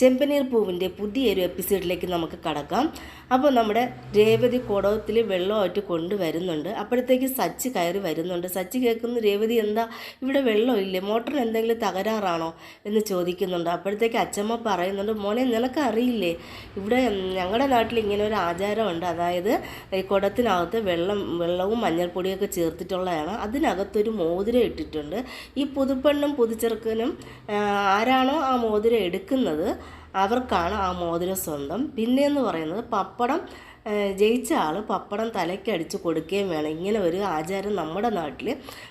ചെമ്പനീർ പൂവിന്റെ പുതിയൊരു എപ്പിസോഡിലേക്ക് നമുക്ക് കടക്കാം. അപ്പോൾ നമ്മുടെ രേവതി കുടവത്തിൽ വെള്ളമായിട്ട് കൊണ്ടുവരുന്നുണ്ട്. അപ്പോഴത്തേക്ക് സച്ച് കയറി വരുന്നുണ്ട്. സച്ച് കേൾക്കുന്നു രേവതി എന്താ? ഇവിടെ വെള്ളമില്ലേ? മോട്ടറിന് എന്തെങ്കിലും തകരാറാണോ? എന്ന് ചോദിക്കുന്നുണ്ട്. അപ്പോഴത്തേക്ക് അച്ഛമ്മ പറയുന്നുണ്ട് മോനെ നിനക്ക് അറിയില്ലേ ഇവിടെ ഞങ്ങളുടെ നാട്ടിൽ ഇങ്ങനെ ഒരു ആചാരമുണ്ട്. അതായത് ഈ കുടത്തിനകത്ത് വെള്ളം വെള്ളവും മഞ്ഞൾപ്പൊടിയൊക്കെ ചേർത്തിട്ടുള്ളതാണ്. അതിനകത്തൊരു മോതിരം ഇട്ടിട്ടുണ്ട്. ഈ പുതുപ്പെണ്ണും പുതുചെറുക്കനും ആരാണോ ആ മോതിരം എടുക്കുന്നത്? അവർക്കാണ് ആ മോതിരം സ്വന്തം. പിന്നെയെന്ന് പറയുന്നത് പപ്പടം ജയിച്ച ആൾ പപ്പടം തലയ്ക്കടിച്ച് കൊടുക്കുകയും വേണം. ഇങ്ങനെ ഒരു ആചാരം നമ്മുടെ നാട്ടിൽ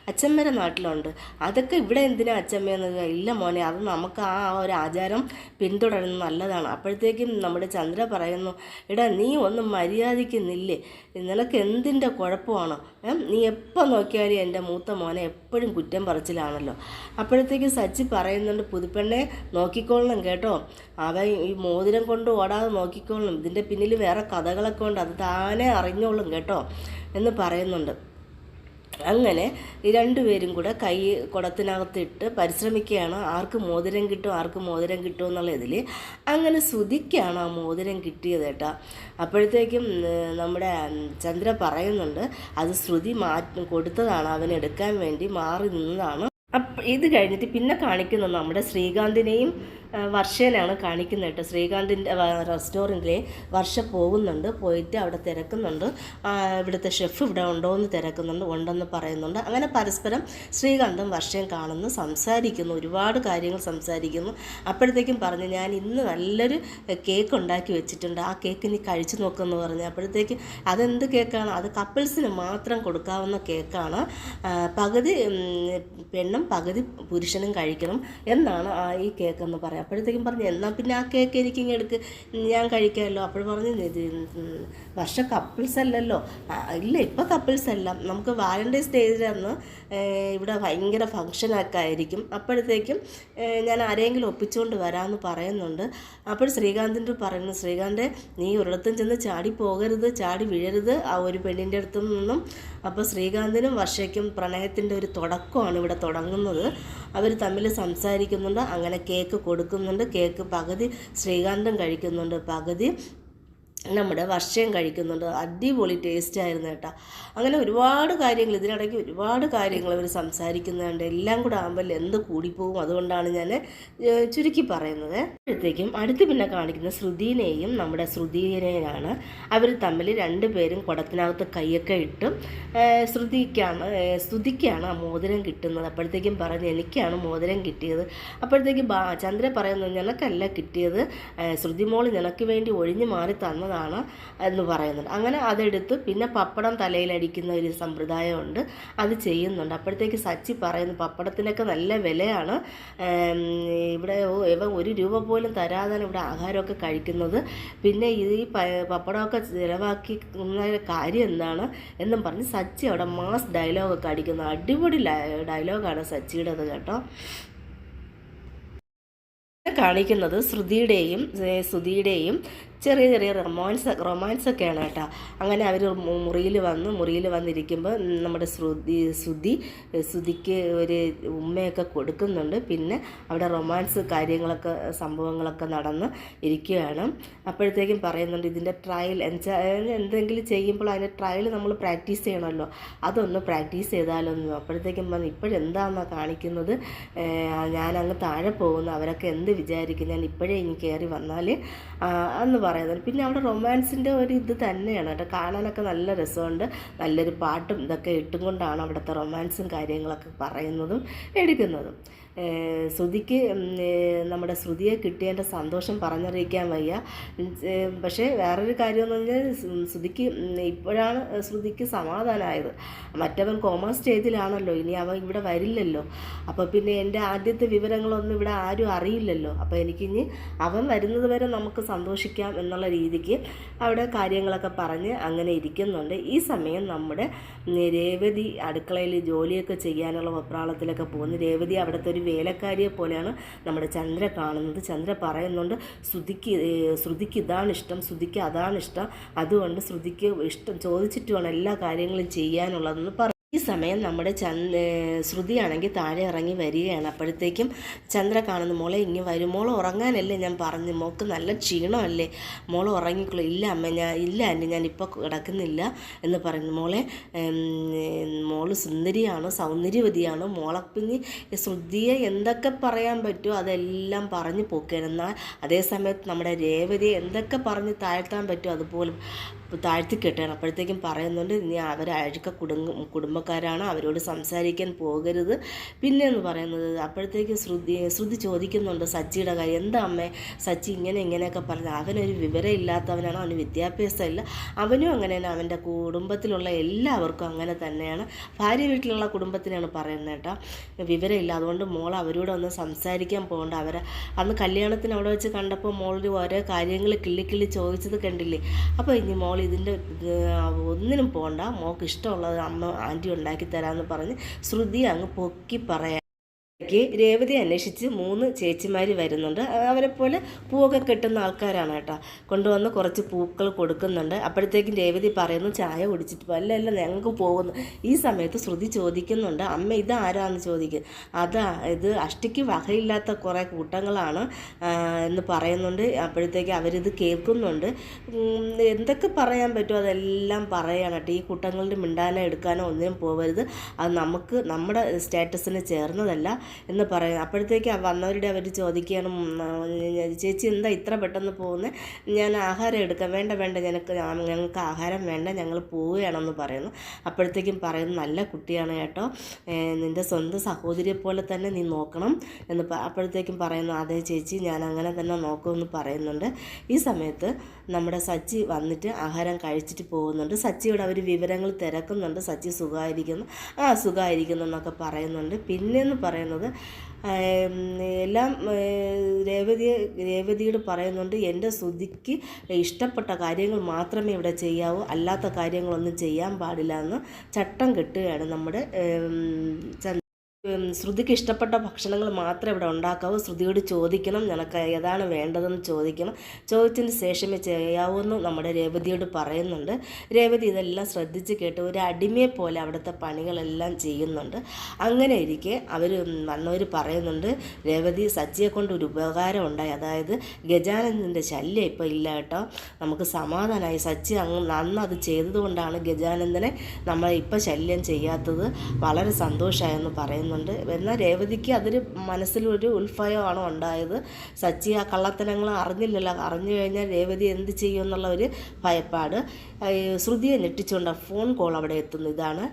അച്ഛമ്മേരെ നാട്ടിലുണ്ട്. അതൊക്കെ ഇവിടെ എന്തിനാ അച്ഛമ്മയെന്ന് ഇല്ല മോനെ അത് നമുക്ക് ആ ഒരു ആചാരം പിന്തുടരുന്നത് നല്ലതാണ്. അപ്പോഴത്തേക്കും നമ്മുടെ ചന്ദ്ര പറയുന്നു എടാ നീ ഒന്നും മര്യാദിക്കുന്നില്ലേ നിനക്ക് എന്തിന്റെ കുഴപ്പമാണോ? നീ എപ്പോൾ നോക്കിയാലും എന്റെ മൂത്ത മോനെ എപ്പോഴും കുറ്റം പറച്ചിലാണല്ലോ. അപ്പോഴത്തേക്കും സച്ചി പറയുന്നുണ്ട് പുതുപ്പെണ്ണെ നോക്കിക്കൊള്ളണം കേട്ടോ. അവൻ ഈ മോതിരം കൊണ്ട് ഓടാതെ നോക്കിക്കൊള്ളണം. ഇതിന്റെ പിന്നിൽ വേറെ കഥകളൊക്കെ ഉണ്ട്. അത് താനേ അറിഞ്ഞോളും കേട്ടോ എന്ന് പറയുന്നുണ്ട്. അങ്ങനെ ഈ രണ്ടുപേരും കൂടെ കൈ കുടത്തിനകത്തിട്ട് പരിശ്രമിക്കുകയാണ്. ആർക്ക് മോതിരം കിട്ടും ആർക്ക് മോതിരം കിട്ടും എന്നുള്ള ഇതിൽ അങ്ങനെ ശ്രുതിക്കാണ് ആ മോതിരം കിട്ടിയത് കേട്ടോ. അപ്പോഴത്തേക്കും നമ്മുടെ ചന്ദ്ര പറയുന്നുണ്ട് അത് ശ്രുതി മാറ്റി കൊടുത്തതാണ് അവൻ എടുക്കാൻ വേണ്ടി മാറി നിന്നതാണ്. അപ്പം ഇത് കഴിഞ്ഞിട്ട് പിന്നെ കാണിക്കുന്നത് നമ്മുടെ ശ്രീകാന്തിനെയും വർഷേനാണ് കാണിക്കുന്നത് കേട്ടോ. ശ്രീകാന്തിന്റെ റെസ്റ്റോറന്റിലെ വർഷ പോകുന്നുണ്ട് പോയിട്ട് അവിടെ തിരക്കുന്നുണ്ട്. ഇവിടുത്തെ ഷെഫ് ഇവിടെ ഉണ്ടോ എന്ന് തിരക്കുന്നുണ്ട് ഉണ്ടെന്ന് പറയുന്നുണ്ട്. അങ്ങനെ പരസ്പരം ശ്രീകാന്തും വർഷയും കാണുന്നു സംസാരിക്കുന്നു ഒരുപാട് കാര്യങ്ങൾ സംസാരിക്കുന്നു. അപ്പോഴത്തേക്കും പറഞ്ഞു ഞാൻ ഇന്ന് നല്ലൊരു കേക്ക് ഉണ്ടാക്കി വെച്ചിട്ടുണ്ട്. ആ കേക്ക് നീ കഴിച്ചു നോക്കുമെന്ന് പറഞ്ഞു. അപ്പോഴത്തേക്ക് അതെന്ത് കേക്കാണ് അത് കപ്പിൾസിന് മാത്രം കൊടുക്കാവുന്ന കേക്കാണ് പകുതി പെണ്ണും പകുതി പുരുഷനും കഴിക്കണം എന്നാണ് ആ ഈ കേക്ക് എന്ന് പറയുക. അപ്പോഴത്തേക്കും പറഞ്ഞു എന്നാൽ പിന്നെ ആ കേക്ക് എനിക്ക് ഇങ്ങനെ എടുക്ക്. ഞാൻ കഴിക്കാമല്ലോ. അപ്പോൾ പറഞ്ഞു വർഷ കപ്പിൾസ് അല്ലല്ലോ. ഇല്ല ഇപ്പോൾ കപ്പിൾസ് അല്ല. നമുക്ക് വാലന്റൈൻസ് ഡേയിലന്ന് ഇവിടെ ഭയങ്കര ഫങ്ഷനൊക്കെ ആയിരിക്കും. അപ്പോഴത്തേക്കും ഞാൻ ആരെങ്കിലും ഒപ്പിച്ചുകൊണ്ട് വരാമെന്ന് പറയുന്നുണ്ട്. അപ്പോൾ ശ്രീകാന്തിന്റെ പറയുന്നു ശ്രീകാന്ത് നീ ഒരിടത്തും ചെന്ന് ചാടി പോകരുത് ചാടി വീഴരുത്. ആ ഒരു പെണ്ണിന്റെ അടുത്തു നിന്നും. അപ്പോൾ ശ്രീകാന്തിനും വർഷയ്ക്കും പ്രണയത്തിന്റെ ഒരു തുടക്കമാണ് ഇവിടെ തുടങ്ങുന്നത്. അവർ തമ്മിൽ സംസാരിക്കുന്നുണ്ട് അങ്ങനെ കേക്ക് കൊടുക്കുന്നുണ്ട് കേക്ക് പകുതി ശ്രീകാന്തം കഴിക്കുന്നുണ്ട് പകുതി നമ്മുടെ വർഷം കഴിക്കുന്നുണ്ട്. അടിപൊളി ടേസ്റ്റ് ആയിരുന്നു കേട്ടോ. അങ്ങനെ ഒരുപാട് കാര്യങ്ങൾ ഇതിനിടയ്ക്ക് ഒരുപാട് കാര്യങ്ങൾ അവർ സംസാരിക്കുന്നുണ്ട്. എല്ലാം കൂടെ ആകുമ്പോൾ എന്ത് കൂടിപ്പോവും. അതുകൊണ്ടാണ് ഞാൻ ചുരുക്കി പറയുന്നത്. അപ്പോഴത്തേക്കും അടുത്ത് പിന്നെ കാണിക്കുന്ന ശ്രുതിനെയും നമ്മുടെ ശ്രുതിനെയാണ് അവർ തമ്മിൽ രണ്ടുപേരും കുടത്തിനകത്ത് കൈയൊക്കെ ഇട്ടും ശ്രുതിക്കാണ് ശ്രുതിക്കാണ് ആ മോതിരം കിട്ടുന്നത്. അപ്പോഴത്തേക്കും പറഞ്ഞ് എനിക്കാണ് മോതിരം കിട്ടിയത്. അപ്പോഴത്തേക്കും ചന്ദ്ര പറയുന്നത് നിനക്കല്ല കിട്ടിയത്. ശ്രുതിമോൾ നിനക്ക് വേണ്ടി ഒഴിഞ്ഞു മാറി തന്നതാണ് എന്ന് പറയുന്നുണ്ട് അങ്ങനെ അതെടുത്ത് പിന്നെ പപ്പടം തലയിലടിക്കുന്ന ഒരു സമ്പ്രദായമുണ്ട്. അത് ചെയ്യുന്നുണ്ട്. അപ്പോഴത്തേക്ക് സച്ചി പറയുന്നു പപ്പടത്തിനൊക്കെ നല്ല വിലയാണ്. ഇവിടെ ഇവ ഒരു രൂപ പോലും തരാതാണ് ഇവിടെ ആഹാരമൊക്കെ കഴിക്കുന്നത്. പിന്നെ ഈ പപ്പടമൊക്കെ ചിലവാക്കി കാര്യം എന്താണ്? എന്നും പറഞ്ഞ് സച്ചി അവിടെ മാസ് ഡയലോഗൊക്കെ അടിക്കുന്നു. അടിപൊളി ഡയലോഗാണ് സച്ചിയുടേത് കേട്ടോ. കാണിക്കുന്നത് ശ്രുതിയുടെയും ശ്രുതിയുടെയും ചെറിയ ചെറിയ റൊമാൻസ് റൊമാൻസൊക്കെയാണ് കേട്ടോ. അങ്ങനെ അവർ മുറിയിൽ വന്ന്. മുറിയിൽ വന്നിരിക്കുമ്പോൾ നമ്മുടെ ശ്രുതി ശ്രുതി ശ്രുതിക്ക് ഒരു ഉമ്മയൊക്കെ കൊടുക്കുന്നുണ്ട്. പിന്നെ അവിടെ റൊമാൻസ് കാര്യങ്ങളൊക്കെ സംഭവങ്ങളൊക്കെ നടന്ന് ഇരിക്കുകയാണ്. അപ്പോഴത്തേക്കും പറയുന്നുണ്ട് ഇതിന്റെ ട്രയൽ എന്താ എന്തെങ്കിലും ചെയ്യുമ്പോൾ അതിന്റെ ട്രയൽ നമ്മൾ പ്രാക്ടീസ് ചെയ്യണമല്ലോ. അതൊന്ന് പ്രാക്ടീസ് ചെയ്താലൊന്നും. അപ്പോഴത്തേക്കും പറഞ്ഞു ഇപ്പോഴെന്താണെന്നാണ് കാണിക്കുന്നത്? ഞാനങ്ങ് താഴെ പോകുന്നു. അവരൊക്കെ എന്ത് വിചാരിക്കും ഞാൻ ഇപ്പോഴേ ഇനി കയറി വന്നാൽ എന്ന് പറയുന്നത്. പിന്നെ അവിടെ റൊമാൻസിന്റെ ഒരു ഇത് തന്നെയാണ്. കേട്ടോ കാണാനൊക്കെ നല്ല രസമുണ്ട്. നല്ലൊരു പാട്ടും ഇതൊക്കെ ഇട്ടും കൊണ്ടാണ് അവിടുത്തെ റൊമാൻസും കാര്യങ്ങളൊക്കെ പറയുന്നതും എടുക്കുന്നതും. ശ്രുതിക്ക് നമ്മുടെ ശ്രുതിയെ കിട്ടിയതിന്റെ സന്തോഷം പറഞ്ഞറിയിക്കാൻ വയ്യ. പക്ഷേ വേറൊരു കാര്യമെന്ന് പറഞ്ഞാൽ ശ്രു- ശ്രുതിക്ക് ഇപ്പോഴാണ് ശ്രുതിക്ക് സമാധാനമായത്. മറ്റവൻ കോമേഴ്സ് സ്റ്റേജിലാണല്ലോ ഇനി അവൻ ഇവിടെ വരില്ലല്ലോ. അപ്പോൾ പിന്നെ എന്റെ ആദ്യത്തെ വിവരങ്ങളൊന്നും ഇവിടെ ആരും അറിയില്ലല്ലോ. അപ്പോൾ എനിക്കിനി അവൻ വരുന്നത് വരെ നമുക്ക് സന്തോഷിക്കാം എന്നുള്ള രീതിക്ക് അവിടെ കാര്യങ്ങളൊക്കെ പറഞ്ഞ് അങ്ങനെ ഇരിക്കുന്നുണ്ട്. ഈ സമയം നമ്മുടെ രേവതി അടുക്കളയിൽ ജോലിയൊക്കെ ചെയ്യാനുള്ള വെപ്രാളത്തിലൊക്കെ പോകുന്നു. രേവതി അവിടുത്തെ ഒരു വേലക്കാരിയെ പോലെയാണ് നമ്മുടെ ചന്ദ്ര കാണുന്നത്. ചന്ദ്ര പറയുന്നുണ്ട് ശ്രുതിക്ക് ശ്രുതിക്ക് ഇതാണ് ഇഷ്ടം ശ്രുതിക്ക് അതാണ് ഇഷ്ടം. അതുകൊണ്ട് ശ്രുതിക്ക് ഇഷ്ടം ചോദിച്ചിട്ട് വേണം എല്ലാ കാര്യങ്ങളും ചെയ്യാനുള്ളതെന്ന് പറ ഈ സമയം നമ്മുടെ ചന്ദ് ശ്രുതിയാണെങ്കിൽ താഴെ ഇറങ്ങി വരികയാണ്. അപ്പോഴത്തേക്കും ചന്ദ്ര കാണുന്ന മോളെ ഇനി വരും. മോൾ ഉറങ്ങാനല്ലേ ഞാൻ പറഞ്ഞു. മോൾക്ക് നല്ല ക്ഷീണമല്ലേ. മോൾ ഉറങ്ങിക്കുള്ളൂ ഇല്ല അമ്മ ഞാൻ ഇല്ല ആന്റി ഞാൻ ഇപ്പോൾ കിടക്കുന്നില്ല. എന്ന് പറയുന്നു. മോളെ മോൾ സുന്ദരിയാണോ? സൗന്ദര്യവതിയാണോ? മോളെ പിന്നെ ശ്രുതിയെ എന്തൊക്കെ പറയാൻ പറ്റുമോ അതെല്ലാം പറഞ്ഞു പോക്കുകയാണ്. എന്നാൽ അതേ സമയത്ത് നമ്മുടെ രേവതിയെ എന്തൊക്കെ പറഞ്ഞ് താഴ്ത്താൻ പറ്റുമോ അതുപോലെ താഴ്ത്തി കെട്ടുകയാണ്. അപ്പോഴത്തേക്കും പറയുന്നുണ്ട് ഇനി അവർ അഴുക്ക കുടുംബ കുടുംബ കുടുംബക്കാരാണ് അവരോട് സംസാരിക്കാൻ പോകരുത്. പിന്നെ എന്ന് പറയുന്നത് അപ്പോഴത്തേക്ക് ശ്രുതി ശ്രുതി ചോദിക്കുന്നുണ്ട് സച്ചിയുടെ കാര്യം. എന്താ അമ്മേ? സച്ചി ഇങ്ങനെ ഇങ്ങനെയൊക്കെ പറഞ്ഞു അവനൊരു വിവരം ഇല്ലാത്തവനാണ് അവന് വിദ്യാഭ്യാസം ഇല്ല അവനും അങ്ങനെ തന്നെ അവന്റെ കുടുംബത്തിലുള്ള എല്ലാവർക്കും അങ്ങനെ തന്നെയാണ്. ഭാര്യ വീട്ടിലുള്ള കുടുംബത്തിനാണ് പറയുന്നത് കേട്ടോ. വിവരമില്ല അതുകൊണ്ട് മോൾ അവരോട് ഒന്ന് സംസാരിക്കാൻ പോകണ്ട. അവരെ അന്ന് കല്യാണത്തിന് അവിടെ വെച്ച് കണ്ടപ്പോൾ മോളൊരു ഓരോ കാര്യങ്ങൾ കിള്ളിക്കിള്ളി കിള്ളി ചോദിച്ചത് കണ്ടില്ലേ? അപ്പോൾ ഇനി മോൾ ഇതിന്റെ ഒന്നിനും പോകണ്ട. മോൾക്ക് ഇഷ്ടമുള്ളത് അമ്മ ആന്റി ഉണ്ടാക്കി തരാമെന്ന് പറഞ്ഞ് ശ്രുതി അങ്ങ് പൊക്കി പറയാം ക്ക് രേവതി അന്വേഷിച്ച് മൂന്ന് ചേച്ചിമാർ വരുന്നുണ്ട്. അവരെ പോലെ പൂവൊക്കെ കെട്ടുന്ന ആൾക്കാരാണ് കേട്ടോ. കൊണ്ടുവന്ന് കുറച്ച് പൂക്കൾ കൊടുക്കുന്നുണ്ട്. അപ്പോഴത്തേക്കും രേവതി പറയുന്നു ചായ കുടിച്ചിട്ട്. അല്ല അല്ല ഞങ്ങൾക്ക് പോകുന്നു. ഈ സമയത്ത് ശ്രുതി ചോദിക്കുന്നുണ്ട് അമ്മ ഇത് ആരാന്ന് ചോദിക്കും. അതാ ഇത് അഷ്ടിക്ക് വകയില്ലാത്ത കുറേ കൂട്ടങ്ങളാണ് എന്ന് പറയുന്നുണ്ട്. അപ്പോഴത്തേക്ക് അവരിത് കേൾക്കുന്നുണ്ട്. എന്തൊക്കെ പറയാൻ പറ്റുമോ അതെല്ലാം പറയുകയാണ് കേട്ടോ. ഈ കൂട്ടങ്ങളുടെ മിണ്ടാനോ എടുക്കാനോ ഒന്നിനും പോകരുത് അത് നമുക്ക് നമ്മുടെ സ്റ്റാറ്റസിന് ചേർന്നതല്ല. എന്ന് പറയുന്നത്. അപ്പോഴത്തേക്ക് വന്നവരുടെ അവർ ചോദിക്കുകയാണ് ചേച്ചി എന്താ ഇത്ര പെട്ടെന്ന് പോകുന്നത് ഞാൻ ആഹാരം എടുക്കാം. വേണ്ട വേണ്ട ഞങ്ങൾക്ക് ഞങ്ങൾക്ക് ആഹാരം വേണ്ട ഞങ്ങൾ പോവുകയാണെന്ന് പറയുന്നു. അപ്പോഴത്തേക്കും പറയുന്നു നല്ല കുട്ടിയാണ് കേട്ടോ. നിന്റെ സ്വന്തം സഹോദരിയെ പോലെ തന്നെ നീ നോക്കണം. എന്ന് അപ്പോഴത്തേക്കും പറയുന്നു അതേ ചേച്ചി ഞാൻ അങ്ങനെ തന്നെ നോക്കുമെന്ന് പറയുന്നുണ്ട്. ഈ സമയത്ത് നമ്മുടെ സച്ചി വന്നിട്ട് ആഹാരം കഴിച്ചിട്ട് പോകുന്നുണ്ട്. സച്ചിയോട് അവർ വിവരങ്ങൾ തിരക്കുന്നുണ്ട്. സച്ചി സുഖമായിരിക്കുന്നു. ആ സുഖമായിരിക്കുന്നു എന്നൊക്കെ പറയുന്നുണ്ട്. പിന്നെന്ന് പറയുന്നത് ആം, എല്ലാം രേവതി രേവതിയെ രേവതിയോട് പറയുന്നുണ്ട് എന്റെ ശ്രുതിക്ക് ഇഷ്ടപ്പെട്ട കാര്യങ്ങൾ മാത്രമേ ഇവിടെ ചെയ്യാവൂ അല്ലാത്ത കാര്യങ്ങളൊന്നും ചെയ്യാൻ പാടില്ല എന്ന് ചട്ടം കെട്ടുകയാണ് നമ്മുടെ ശ്രുതിക്ക് ഇഷ്ടപ്പെട്ട ഭക്ഷണങ്ങൾ മാത്രമേ ഇവിടെ ഉണ്ടാക്കാവൂ. ശ്രുതിയോട് ചോദിക്കണം നിനക്ക് ഏതാണ് വേണ്ടതെന്ന് ചോദിക്കണം. ചോദിച്ചതിന് ശേഷമേ ചെയ്യാവൂ എന്ന് നമ്മുടെ രേവതിയോട് പറയുന്നുണ്ട്. രേവതി ഇതെല്ലാം ശ്രദ്ധിച്ച് കേട്ട് ഒരു അടിമയെ പോലെ അവിടുത്തെ പണികളെല്ലാം ചെയ്യുന്നുണ്ട്. അങ്ങനെ ഇരിക്കെ അവർ വന്നവർ പറയുന്നുണ്ട് രേവതി സജ്ജയെ കൊണ്ട് ഒരു ഉപകാരം ഉണ്ടായി. അതായത് ഗജാനന്ദന്റെ ശല്യം ഇപ്പോൾ ഇല്ല കേട്ടോ. നമുക്ക് സമാധാനമായി സച്ചി അങ്ങ് അന്ന് അത് ചെയ്തതുകൊണ്ടാണ് ഗജാനന്ദനെ നമ്മൾ ഇപ്പം ശല്യം ചെയ്യാത്തത്. വളരെ സന്തോഷമായെന്ന് പറയുന്നുണ്ട്. എന്നാൽ രേവതിക്ക് അതൊരു മനസ്സിലൊരു ഉത്ഭയമാണ് ഉണ്ടായത്. സച്ചി ആ കള്ളത്തനങ്ങൾ അറിഞ്ഞില്ലല്ലോ. അറിഞ്ഞു കഴിഞ്ഞാൽ രേവതി എന്ത് ചെയ്യും എന്നുള്ള ഒരു ഭയപ്പാട്. ശ്രുതിയെ ഞെട്ടിച്ചുകൊണ്ട് ഫോൺ കോൾ അവിടെ എത്തുന്നു ഇതാണ്